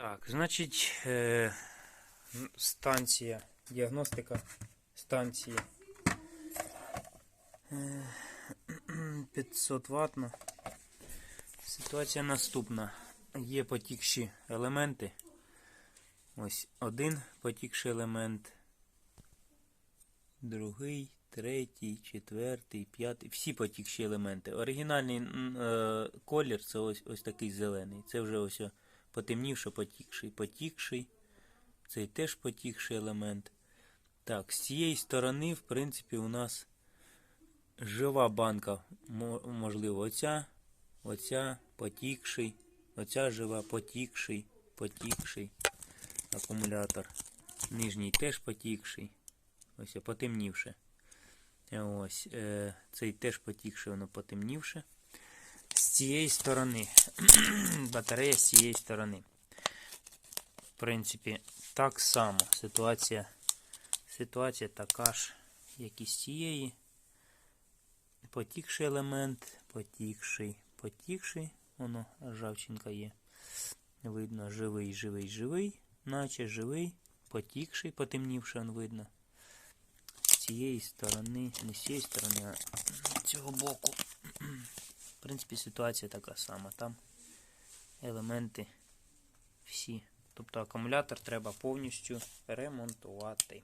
Так, значить, е, станція, діагностика станції е, 500 ватна. Ситуація наступна. Є потікші елементи. Ось один потікший елемент, другий, третій, четвертий, п'ятий. Всі потікші елементи. Оригінальний е, колір це ось, ось такий зелений. Це вже ось потемнівши потікший. Потікший. Цей теж потікший елемент. Так, з цієї сторони, в принципі, у нас жива банка. Можливо, оця, оця, потікший, оця жива, потікший, потікший акумулятор. Нижній теж потікший. Ось потемнівше. Ось, е, цей теж потікший, воно потемнівше. Цієї сторони. Батарея з цієї сторони. В принципі, так само ситуація. Ситуація така ж, як і з цієї. Потікший елемент, потікший, потікший. Воно ржавчинка є. Видно, живий, живий, живий, наче живий, потікший, потемнівши, он видно. З цієї сторони, не з цієї сторони, а з цього боку. В принципі, ситуація така сама. Там елементи всі. Тобто акумулятор треба повністю ремонтувати.